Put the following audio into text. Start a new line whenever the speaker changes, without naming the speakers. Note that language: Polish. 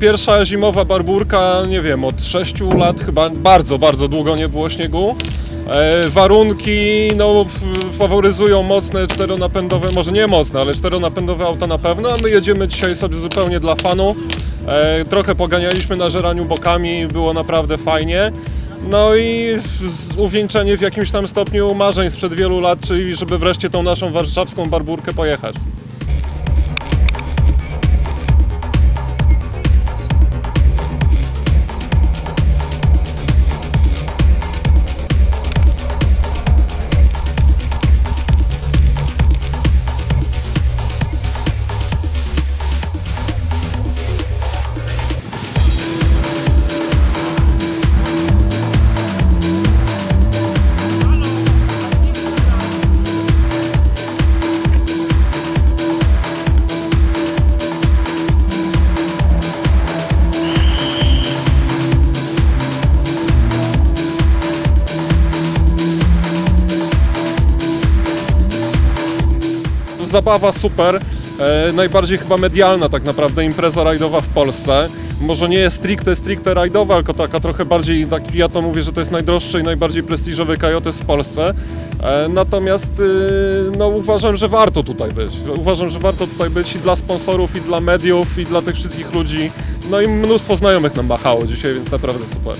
pierwsza zimowa barburka, nie wiem, od 6 lat chyba bardzo, bardzo długo nie było śniegu. E, warunki no, faworyzują mocne czteronapędowe, może nie mocne, ale czteronapędowe auta na pewno, a my jedziemy dzisiaj sobie zupełnie dla fanu. E, trochę poganialiśmy na żeraniu bokami, było naprawdę fajnie. No i uwieńczenie w jakimś tam stopniu marzeń sprzed wielu lat, czyli żeby wreszcie tą naszą warszawską barburkę pojechać. Zabawa super, e, najbardziej chyba medialna tak naprawdę impreza rajdowa w Polsce. Może nie jest stricte, stricte rajdowa, tylko taka trochę bardziej, tak ja to mówię, że to jest najdroższy i najbardziej prestiżowy kajotes w Polsce. E, natomiast y, no, uważam, że warto tutaj być. Uważam, że warto tutaj być i dla sponsorów, i dla mediów, i dla tych wszystkich ludzi. No i mnóstwo znajomych nam machało dzisiaj, więc naprawdę super.